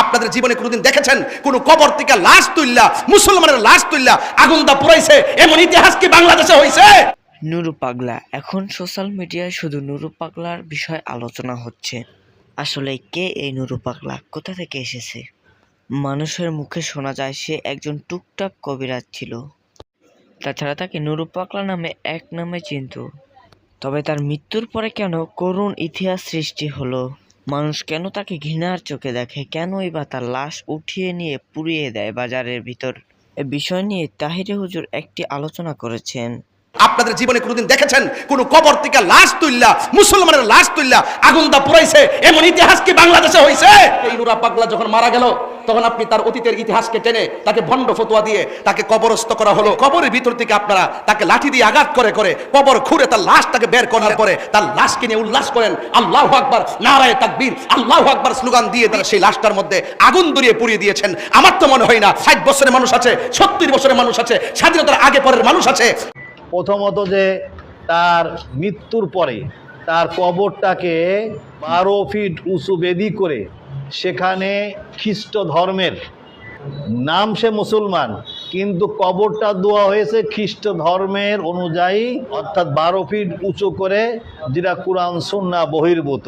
আপনাদের জীবনে কোনোদিন দেখেছেন? কোন কবর থেকে লাশ তুললা মুসলমানের লাশ তুললা আগুন দা পুরাইছে এমন ইতিহাস কি বাংলাদেশে হয়েছে নুরু পাগলা, এখন সোশ্যাল মিডিয়ায় শুধু নুরু পাগলার বিষয় আলোচনা হচ্ছে। আসলে কে এই নুরু পাগলা? কোথা থেকে এসেছে? মানুষের মুখে শোনা যায় সে একজন টুকটাক কবিরাজ ছিল। তাছাড়া তাকে নুরু পাগলা নামে এক নামে চিনত। তবে তার মৃত্যুর পরে কেন করুণ ইতিহাস সৃষ্টি হলো? মানুষ কেন তাকে ঘৃণার চোখে দেখে? কেনই বা তার লাশ উঠিয়ে নিয়ে পুড়িয়ে দেয় বাজারের ভিতর? এ বিষয় নিয়ে তাহিরে হুজুর একটি আলোচনা করেছেন। আপনাদের জীবনে কোনোদিন দেখেছেন? কোন কবর থেকে লাশ তুললা মুসলমানের লাশ তুললা আগুন দা পুরাইছে এমন ইতিহাস কি বাংলাদেশে হয়েছে এই নুরা পাগলা যখন মারা গেল, তখন আপনি তার অতীতের ইতিহাসকে টেনে তাকে ভণ্ড ফতোয়া দিয়ে তাকে কবরস্থ করা হলো। কবরের ভিতর থেকে আপনারা তাকে লাঠি দিয়ে আঘাত করে করে কবর খুঁড়ে তার লাশটাকে বের করার পরে তার লাশকে নিয়ে উল্লাস করেন। আল্লাহ আকবার, নারায় তাকবীর, আল্লাহ আকবার স্লোগান দিয়ে তারা সেই লাশটার মধ্যে আগুন ধরিয়ে পুড়িয়ে দিয়েছেন। আমার তো মনে হয় না, ষাট বছরের মানুষ আছে, সত্তর বছরের মানুষ আছে, স্বাধীনতার আগে পরের মানুষ আছে। প্রথমত যে তার মৃত্যুর পরে তার কবরটাকে বারো ফিট উঁচু বেদি করে সেখানে খ্রিস্ট ধর্মের নাম সে মুসলমান, কিন্তু কবরটা দেওয়া হয়েছে খ্রিস্ট ধর্মের অনুযায়ী, অর্থাৎ বারো ফিট উঁচু করে, যেটা কোরআন সুন্না বহির্ভূত।